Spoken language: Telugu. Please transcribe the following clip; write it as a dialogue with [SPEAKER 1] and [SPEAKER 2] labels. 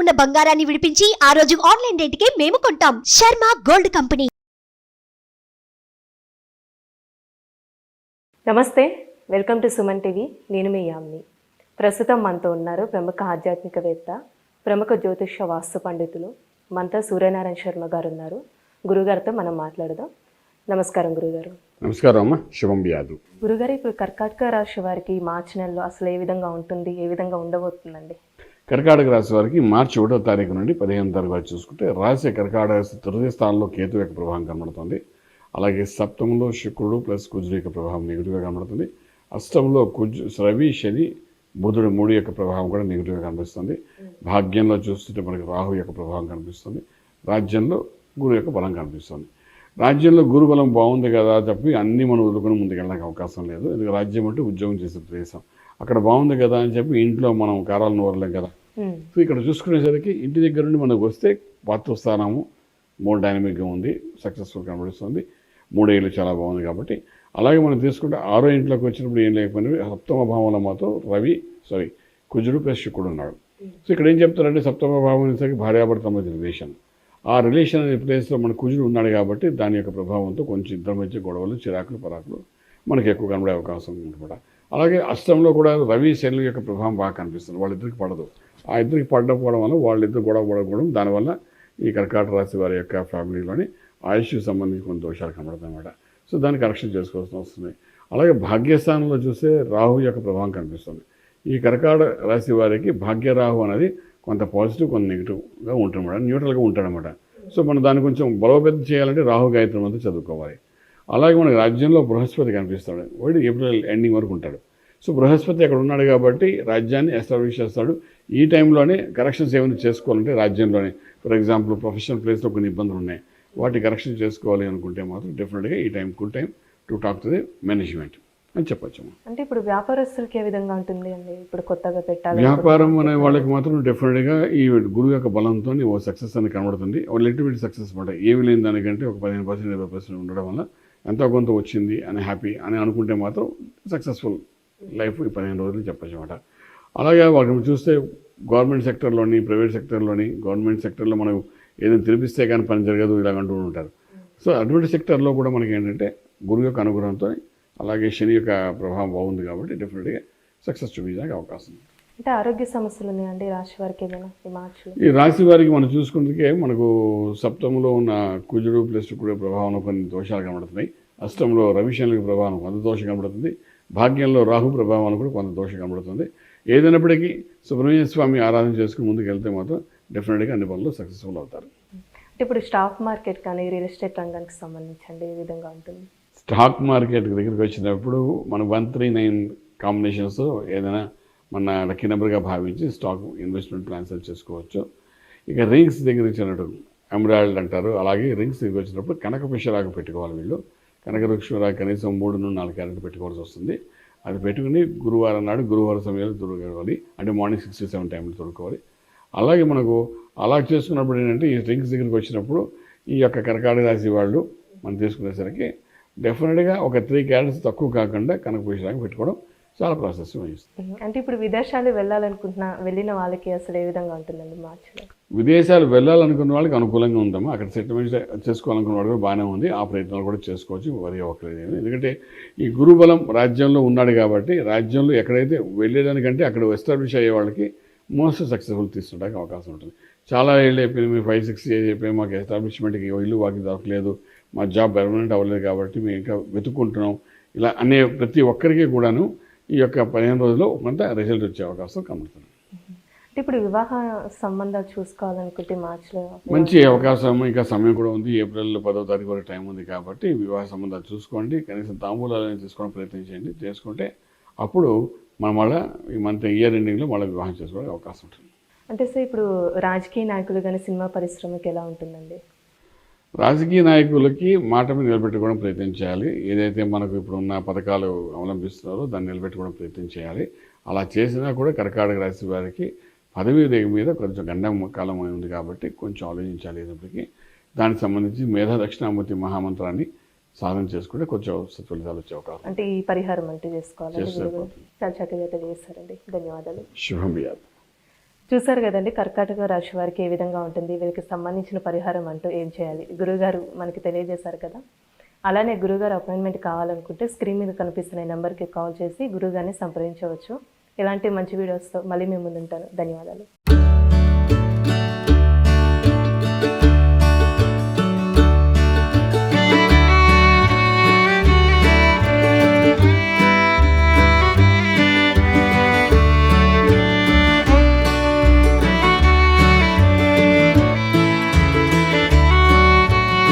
[SPEAKER 1] ఉన్న బంగారాన్ని విడిపించి ఆ రోజు ఆన్లైన్ రేటుకే మేము కొంటాం. Sharma gold company.
[SPEAKER 2] నమస్తే వెల్కమ్ టు సుమన్ టీవీ. నేను మీ యామ్ని. ప్రస్తుతం మనతో ఉన్నారు ప్రముఖ ఆధ్యాత్మికవేత్త ప్రముఖ జ్యోతిష వాస్తు పండితులు మనతో సూర్యనారాయణ శర్మ గారు ఉన్నారు గురుగారితో మనం మాట్లాడదాం. నమస్కారం గురుగారు.
[SPEAKER 3] నమస్కారం అమ్మ శుభం యాదవ్
[SPEAKER 2] గురుగారు ఇప్పుడు కర్కాటక రాశి వారికి మార్చి నెలలో అసలు ఏ విధంగా ఉంటుంది ఏ విధంగా ఉండబోతుందండి?
[SPEAKER 3] కర్కాటక రాశి వారికి మార్చి ఒకటో తారీఖు నుండి పదిహేను తారీఖు వరకు చూసుకుంటే రాశి కర్కాటక రాశి తృతీయ స్థానంలో కేతు యొక్క ప్రభావం కనబడుతుంది. అలాగే సప్తమంలో శుక్రుడు ప్లస్ కుజుడు యొక్క ప్రభావం నెగిటివ్గా కనబడుతుంది. అష్టంలో కుజు రవి శని బుధుడు మూడు యొక్క ప్రభావం కూడా నెగిటివ్గా కనిపిస్తుంది. భాగ్యంలో చూస్తుంటే మనకి రాహు యొక్క ప్రభావం కనిపిస్తుంది. రాజ్యంలో గురు యొక్క బలం కనిపిస్తుంది. రాజ్యంలో గురు బలం బాగుంది కదా చెప్పి అన్ని మనం వదులుకొని ముందుకెళ్ళడానికి అవకాశం లేదు. ఎందుకంటే రాజ్యం అంటే ఉద్యోగం చేసే ప్రదేశం. అక్కడ బాగుంది కదా అని చెప్పి ఇంట్లో మనం కారాలను నూరలేం కదా. సో ఇక్కడ చూసుకునేసరికి ఇంటి దగ్గర నుండి మనకు వస్తే పాత్రస్థానము మూడు డైనమిక్గా ఉంది సక్సెస్ఫుల్ కనబడుతుంది. మూడేళ్ళు చాలా బాగుంది కాబట్టి. అలాగే మనం తీసుకుంటే ఆరో ఇంట్లోకి వచ్చినప్పుడు ఏం లేకపోయినా సప్తమ భావంలో మాత్రం రవి సారీ కుజుడు ప్లస్ శుక్రుడు ఉన్నాడు సో ఇక్కడ ఏం చెప్తారంటే సప్తమ భావం అనేసరికి భార్యాభర్త మధ్య రిలేషన్ ఆ రిలేషన్ అనే ప్లేస్లో మన కుజుడు ఉన్నాడు కాబట్టి దాని యొక్క ప్రభావంతో కొంచెం ఇద్దరి మధ్య గొడవలు చిరాకులు పరాకులు మనకి ఎక్కువ కనబడే అవకాశం ఉందన్నమాట అలాగే అష్టంలో కూడా రవి శనుల యొక్క ప్రభావం బాగా కనిపిస్తుంది. వాళ్ళిద్దరికి పడదు. ఆ ఇద్దరికి పడకపోవడం వల్ల వాళ్ళిద్దరు గొడవ పడకపోవడం దానివల్ల ఈ కర్కాట రాశి వారి యొక్క ఫ్యామిలీలోని ఆయుష్కి సంబంధించి కొన్ని దోషాలు కనబడతాయన్నమాట సో దాన్ని కరెక్షన్ చేసుకోవాల్సి వస్తుంది అలాగే భాగ్యస్థానంలో చూస్తే రాహు యొక్క ప్రభావం కనిపిస్తుంది. ఈ కర్కాట రాశి వారికి భాగ్యరాహు అనేది కొంత పాజిటివ్ కొంత నెగిటివ్గా ఉంటుందన్నమాట న్యూట్రల్గా ఉంటాడనమాట సో మనం దాన్ని కొంచెం బలోపేతం చేయాలంటే రాహు గాయత్రం అంతా చదువుకోవాలి. అలాగే మనకి రాజ్యంలో బృహస్పతి కనిపిస్తాడు. వాడు ఏప్రిల్ ఎండింగ్ వరకు ఉంటాడు. సో బృహస్పతి అక్కడ ఉన్నాడు కాబట్టి రాజ్యాన్ని ఎస్టాబ్లిష్ చేస్తాడు. ఈ టైంలోనే కరెక్షన్స్ ఏమైనా చేసుకోవాలంటే రాజ్యంలోనే. ఫర్ ఎగ్జాంపుల్ ప్రొఫెషనల్ ప్లేస్లో కొన్ని ఇబ్బందులు ఉన్నాయి. వాటి కరెక్షన్ చేసుకోవాలి అనుకుంటే మాత్రం డెఫినెట్గా ఈ time good time to talk to the management అని చెప్పచ్చు
[SPEAKER 2] అంటే ఇప్పుడు వ్యాపారస్తులకి ఏ విధంగా ఉంటుంది అండి? ఇప్పుడు కొత్తగా పెట్టాలి
[SPEAKER 3] వ్యాపారం అనే వాళ్ళకి మాత్రం డెఫినెట్గా ఈ గురువు యొక్క బలంతో ఓ సక్సెస్ అని కనబడుతుంది. ఒక లిటిల్ బిట్ సక్సెస్ అనమాట ఏమి లేని దానికంటే ఒక పదిహేను పర్సెంట్ ఇరవై పర్సెంట్ ఉండడం వల్ల ఎంతో కొంత వచ్చింది అని హ్యాపీ అని అనుకుంటే మాత్రం సక్సెస్ఫుల్ లైఫ్ ఈ పదిహేను రోజులు చెప్పచ్చు అనమాట అలాగే వాటిని చూస్తే గవర్నమెంట్ సెక్టర్లోని ప్రైవేట్ సెక్టర్లోని గవర్నమెంట్ సెక్టర్లో మనం ఏదైనా తినిపిస్తే కానీ పని జరగదు ఇలా అంటూ ఉంటారు. సో అటువంటి సెక్టర్లో కూడా మనకి ఏంటంటే గురువు యొక్క అనుగ్రహంతో అలాగే శని యొక్క ప్రభావం బాగుంది కాబట్టి డెఫినెట్గా సక్సెస్ చూపించడానికి అవకాశం ఉంది.
[SPEAKER 2] అంటే ఆరోగ్య సమస్యలు ఉన్నాయండి రాశి వారికి ఏమైనా ఈ
[SPEAKER 3] రాశి వారికి మనం చూసుకుంటే మనకు సప్తమంలో ఉన్న కుజుడు ప్లస్ శుక్రుడు ప్రభావం కొన్ని దోషాలు కనబడుతున్నాయి. అష్టంలో రవిశనుల ప్రభావం కొంత దోషం కనబడుతుంది. భాగ్యంలో రాహు ప్రభావం కూడా కొంత దోషం కనబడుతుంది. ఏదైనప్పటికీ సుబ్రహ్మణ్య స్వామి ఆరాధన చేసుకుని ముందుకు వెళ్తే మాత్రం డెఫినెట్గా అన్ని పనులు సక్సెస్ఫుల్ అవుతారు.
[SPEAKER 2] అంటే ఇప్పుడు స్టాక్ మార్కెట్ కానీ రియల్ ఎస్టేట్ రంగానికి సంబంధించి అండి ఏ విధంగా ఉంటుంది?
[SPEAKER 3] స్టాక్ మార్కెట్ దగ్గరికి వచ్చినప్పుడు మన వన్ త్రీ నైన్ కాంబినేషన్స్ ఏదైనా మన లక్కీ నెంబర్గా భావించి స్టాక్ ఇన్వెస్ట్మెంట్ ప్లాన్స్ చేసుకోవచ్చు. ఇక రింగ్స్ దగ్గర వచ్చినట్టు ఎమరాల్డ్ అంటారు. అలాగే రింగ్స్ దగ్గర వచ్చినప్పుడు కనక పెట్టుకోవాలి వీళ్ళు. కనక రా కనీసం మూడు నుండి నాలుగు క్యారెట్లు పెట్టుకోవాల్సి వస్తుంది. అది పెట్టుకుని గురువారం నాడు గురువారం సమయంలో తొడుకోవాలి అంటే మార్నింగ్ సిక్స్ టు సెవెన్ టైంలో తొడుకోవాలి అలాగే మనకు అలా చేసుకున్నప్పుడు ఏంటంటే ఈ డ్రింక్స్ దగ్గరికి వచ్చినప్పుడు ఈ యొక్క కర్కాటక రాశి వాళ్ళు మనం తీసుకునేసరికి డెఫినెట్గా ఒక త్రీ క్యారెట్స్ తక్కువ కాకుండా కనక పిషరాకు పెట్టుకోవడం చాలా ప్రాసెస్ వహిస్తుంది
[SPEAKER 2] అంటే ఇప్పుడు విదేశాలు వెళ్ళాలనుకుంటున్న వెళ్ళిన వాళ్ళకి అసలు ఏ విధంగా ఉంటుందండి మార్చిలో?
[SPEAKER 3] విదేశాలు వెళ్ళాలనుకున్న వాళ్ళకి అనుకూలంగా ఉందమ్మా అక్కడ సెటిల్మెంట్ చేసుకోవాలనుకున్న వాళ్ళు కూడా బాగానే ఉంది. ఆ ప్రయత్నాలు కూడా చేసుకోవచ్చు వరి అవ్వట్లేదు ఎందుకంటే ఈ గురుబలం రాజ్యంలో ఉన్నాడు కాబట్టి రాజ్యంలో ఎక్కడైతే వెళ్ళేదానికంటే అక్కడ ఎస్టాబ్లిష్ అయ్యే వాళ్ళకి మోస్ట్ సక్సెస్ఫుల్ తీసుకోవడానికి అవకాశం ఉంటుంది. చాలా ఏళ్ళు అయిపోయింది మేము ఫైవ్ సిక్స్ ఇయర్స్ అయిపోయి మాకు ఎస్టాబ్లిష్మెంట్కి ఇల్లు వాకి దొరకలేదు. మా జాబ్ పర్మనెంట్ అవ్వలేదు కాబట్టి మేము ఇంకా వెతుక్కుంటున్నాం. ఇలా అనే ప్రతి ఒక్కరికి కూడాను ఈ యొక్క పదిహేను రోజుల్లో కొంత రిజల్ట్ వచ్చే అవకాశం కనబడుతుంది.
[SPEAKER 2] అంటే ఇప్పుడు వివాహ సంబంధాలు చూసుకోవాలనుకుంటే మార్చిలో
[SPEAKER 3] మంచి అవకాశం ఇంకా సమయం కూడా ఉంది. ఏప్రిల్ పదో తారీఖు వరకు టైం ఉంది కాబట్టి వివాహ సంబంధాలు చూసుకోండి. కనీసం తాంబూలాలను తీసుకోవడం ప్రయత్నం చేయండి చేసుకుంటే అప్పుడు మనం మళ్ళీ ఈ మంత్ ఇయర్ ఎండింగ్లో మళ్ళీ వివాహం చేసుకోవడానికి అవకాశం ఉంటుంది.
[SPEAKER 2] అంటే సార్ ఇప్పుడు రాజకీయ నాయకులు కానీ సినిమా పరిశ్రమకి ఎలా ఉంటుందండి?
[SPEAKER 3] రాజకీయ నాయకులకి మాట మీద నిలబెట్టుకోవడం ప్రయత్నం చేయాలి. ఏదైతే మనకు ఇప్పుడు ఉన్న పథకాలు అవలంబిస్తున్నారో దాన్ని నిలబెట్టుకోవడం ప్రయత్నం చేయాలి. అలా చేసినా కూడా కర్కాటక రాశి వారికి పదవీ మీద కొంచెం గండం కాలం ఉంది కాబట్టి కొంచెం ఆలోచించాలి అయినప్పటికీ దానికి సంబంధించి మేధా దక్షిణామూర్తి మహామంత్రాన్ని సాధన చేసుకుంటే కొంచెం సత్ఫలితాలు వచ్చే అవకాశం
[SPEAKER 2] అంటే ఈ పరిహారం అంటే మీరు చాలా చక్కగా తెలియజేస్తారండి ధన్యవాదాలు.
[SPEAKER 3] శుభం చూశారు
[SPEAKER 2] చూసారు కదండి కర్కాటక రాశి వారికి ఏ విధంగా ఉంటుంది వీరికి సంబంధించిన పరిహారం అంటూ ఏం చేయాలి? గురుగారు మనకి తెలియజేశారు కదా. అలానే గురుగారు అపాయింట్మెంట్ కావాలనుకుంటే స్క్రీన్ మీద కనిపిస్తున్న నెంబర్కి కాల్ చేసి గురుగారిని సంప్రదించవచ్చు. ఇలాంటి మంచి వీడియోస్తో మళ్ళీ మేము ముందుంటాను. ధన్యవాదాలు.